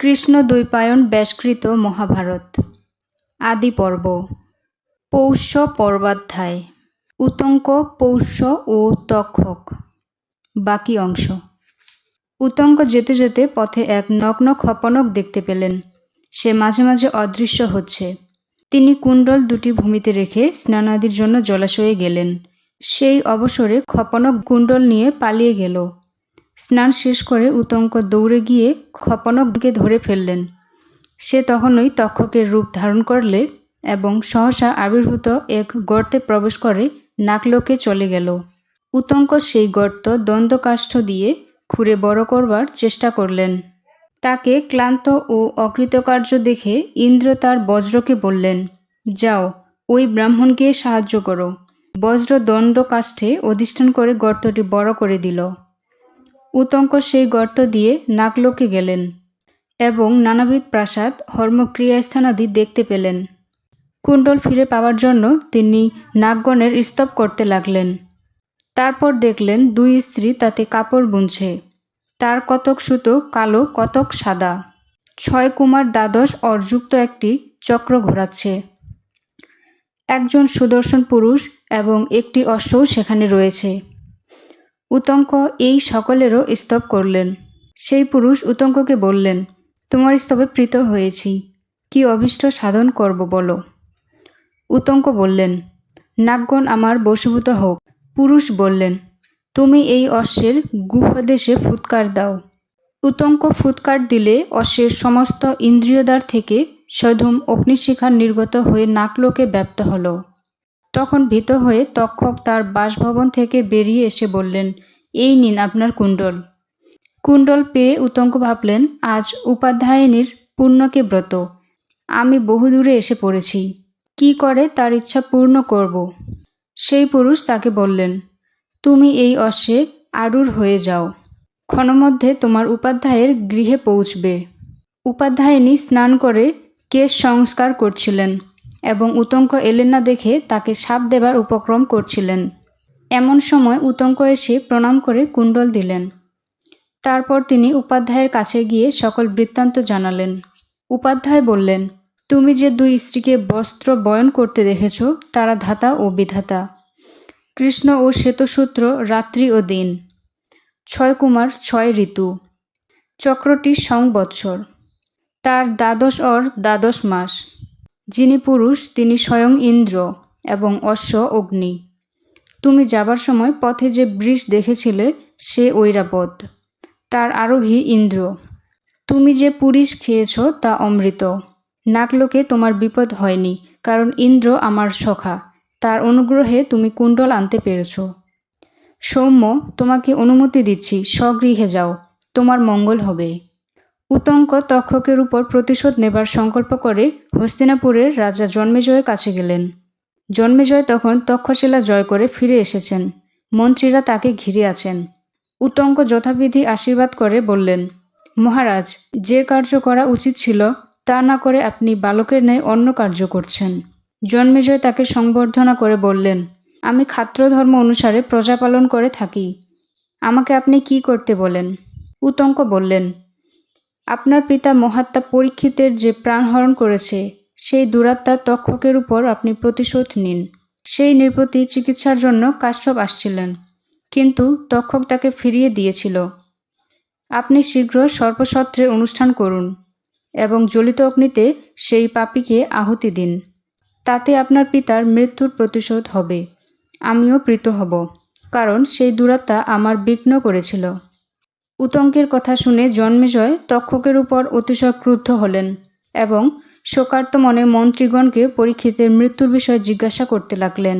কৃষ্ণ দ্বৈপায়ন ব্যাসকৃত মহাভারত। আদি পর্ব। পৌষ্য পর্বাধ্যায়। উতঙ্ক, পৌষ্য ও তক্ষক। বাকি অংশ। উতঙ্ক যেতে যেতে পথে এক নগ্ন খপনক দেখতে পেলেন। সে মাঝে মাঝে অদৃশ্য হচ্ছে। তিনি কুণ্ডল দুটি ভূমিতে রেখে স্নানাদির জন্য জলাশয়ে গেলেন। সেই অবসরে খপনক কুণ্ডল নিয়ে পালিয়ে গেল। স্নান শেষ করে উতঙ্ক দৌড়ে গিয়ে খপনককে ধরে ফেললেন। সে তখনই তক্ষকের রূপ ধারণ করলে এবং সহসা আবির্ভূত এক গর্তে প্রবেশ করে নাকলোকে চলে গেল। উতঙ্ক সেই গর্ত দ্বন্দ্বকাষ্ঠ দিয়ে খুঁড়ে বড় করবার চেষ্টা করলেন। তাকে ক্লান্ত ও অকৃতকার্য দেখে ইন্দ্র তার বজ্রকে বললেন, যাও, ওই ব্রাহ্মণকে সাহায্য করো। বজ্র দণ্ড কাষ্ঠে অধিষ্ঠান করে গর্তটি বড় করে দিল। উতঙ্ক সেই গর্ত দিয়ে নাকলোকে গেলেন এবং নানাবিধ প্রাসাদ হর্মক্রিয়াস্থানাদি দেখতে পেলেন। কুণ্ডল ফিরে পাওয়ার জন্য তিনি নাগগণের স্তব করতে লাগলেন। তারপর দেখলেন দুই স্ত্রী তাতে কাপড় বুনছে। তার কতক সুতো কালো, কতক সাদা। ছয় কুমার দ্বাদশ অর্যুক্ত একটি চক্র ঘোরাচ্ছে। একজন সুদর্শন পুরুষ এবং একটি অশ্বও সেখানে রয়েছে। উতঙ্ক এই সকলেরও স্তব করলেন। সেই পুরুষ উতঙ্ককে বললেন, তোমার স্তবে প্রীত হয়েছি। কি অভিষ্ট সাধন করব বলো? উতঙ্ক বললেন, নাগগণ আমার বশীভূত হোক। পুরুষ বললেন, তুমি এই অশ্বের গুহদেশে ফুৎকার দাও। উতঙ্ক ফুৎকার দিলে অশ্বের সমস্ত ইন্দ্রিয়দ্বার থেকে সধুম অগ্নিশিখার নির্গত হয়ে নাকলোকে ব্যপ্ত হলো। তখন ভীত হয়ে তক্ষক তার বাসভবন থেকে বেরিয়ে এসে বললেন, এই নিন আপনার কুণ্ডল। কুণ্ডল পেয়ে উতঙ্ক ভাবলেন, আজ উপাধ্যায়নীর পূর্ণকে ব্রত। আমি বহুদূরে এসে পড়েছি। কি করে তার ইচ্ছা পূর্ণ করব? সেই পুরুষ তাকে বললেন, তুমি এই অশ্বে আরুর হয়ে যাও। ক্ষণমধ্যে তোমার উপাধ্যায়ের গৃহে পৌঁছবে। উপাধ্যায়নী স্নান করে কেশ সংস্কার করছিলেন। এবং উতঙ্ক এলেন না দেখে তাকে সাপ দেবার উপক্রম করছিলেন। এমন সময় উতঙ্ক এসে প্রণাম করে কুণ্ডল দিলেন। তারপর তিনি উপাধ্যায়ের কাছে গিয়ে সকল বৃত্তান্ত জানালেন। উপাধ্যায় বললেন, তুমি যে দুই স্ত্রীকে বস্ত্র বয়ন করতে দেখেছ, তারা ধাতা ও বিধাতা। কৃষ্ণ ও শ্বেতসূত্র রাত্রি ও দিন। ছয় কুমার, ছয় ঋতু। চক্রটি সংবৎসর। তার দ্বাদশ অর দ্বাদশ মাস। যিনি পুরুষ, তিনি স্বয়ং ইন্দ্র এবং অশ্ব অগ্নি। তুমি যাবার সময় পথে যে বৃষ দেখেছিলে, সে ঐরাবত তার আরোহী ইন্দ্র। তুমি যে পুরিশ খেয়েছ, তা অমৃত। নাকলোকে তোমার বিপদ হয়নি, কারণ ইন্দ্র আমার সখা। তার অনুগ্রহে তুমি কুণ্ডল আনতে পেরেছ। সৌম্য, তোমাকে অনুমতি দিচ্ছি, স্বগৃহে যাও। তোমার মঙ্গল হবে। উতঙ্ক তক্ষকের উপর প্রতিশোধ নেবার সংকল্প করে হস্তিনাপুরের রাজা জন্মেজয়ের কাছে গেলেন। জন্মেজয় তখন তক্ষশিলা জয় করে ফিরে এসেছেন। মন্ত্রীরা তাকে ঘিরে আছেন। উতঙ্ক যথাবিধি আশীর্বাদ করে বললেন, মহারাজ, যে কার্য করা উচিত ছিল, তা না করে আপনি বালকের ন্যায় অন্য কার্য করছেন। জন্মেজয় তাকে সংবর্ধনা করে বললেন, আমি খাত্রধর্ম অনুসারে প্রজা পালন করে থাকি। আমাকে আপনি কি করতে বলেন? উতঙ্ক বললেন আপনার পিতা মহাত্মা পরীক্ষিতের যে প্রাণহরণ করেছে, সেই দুরাত্মা তক্ষকের উপর আপনি প্রতিশোধ নিন। সেই নৃপতি চিকিৎসার জন্য কাশ্যপ আসছিলেন, কিন্তু তক্ষক তাকে ফিরিয়ে দিয়েছিল। আপনি শীঘ্র সর্পসত্রের অনুষ্ঠান করুন এবং জ্বলিত অগ্নিতে সেই পাপিকে আহুতি দিন। তাতে আপনার পিতার মৃত্যুর প্রতিশোধ হবে। আমিও প্রীত হব, কারণ সেই দুরাত্মা আমার বিঘ্ন করেছিল। উতঙ্কের কথা শুনে জন্মেজয় তক্ষকের উপর অতিশয় ক্রুদ্ধ হলেন এবং শোকার্ত মনে মন্ত্রীগণকে পরীক্ষিতের মৃত্যুর বিষয়ে জিজ্ঞাসা করতে লাগলেন।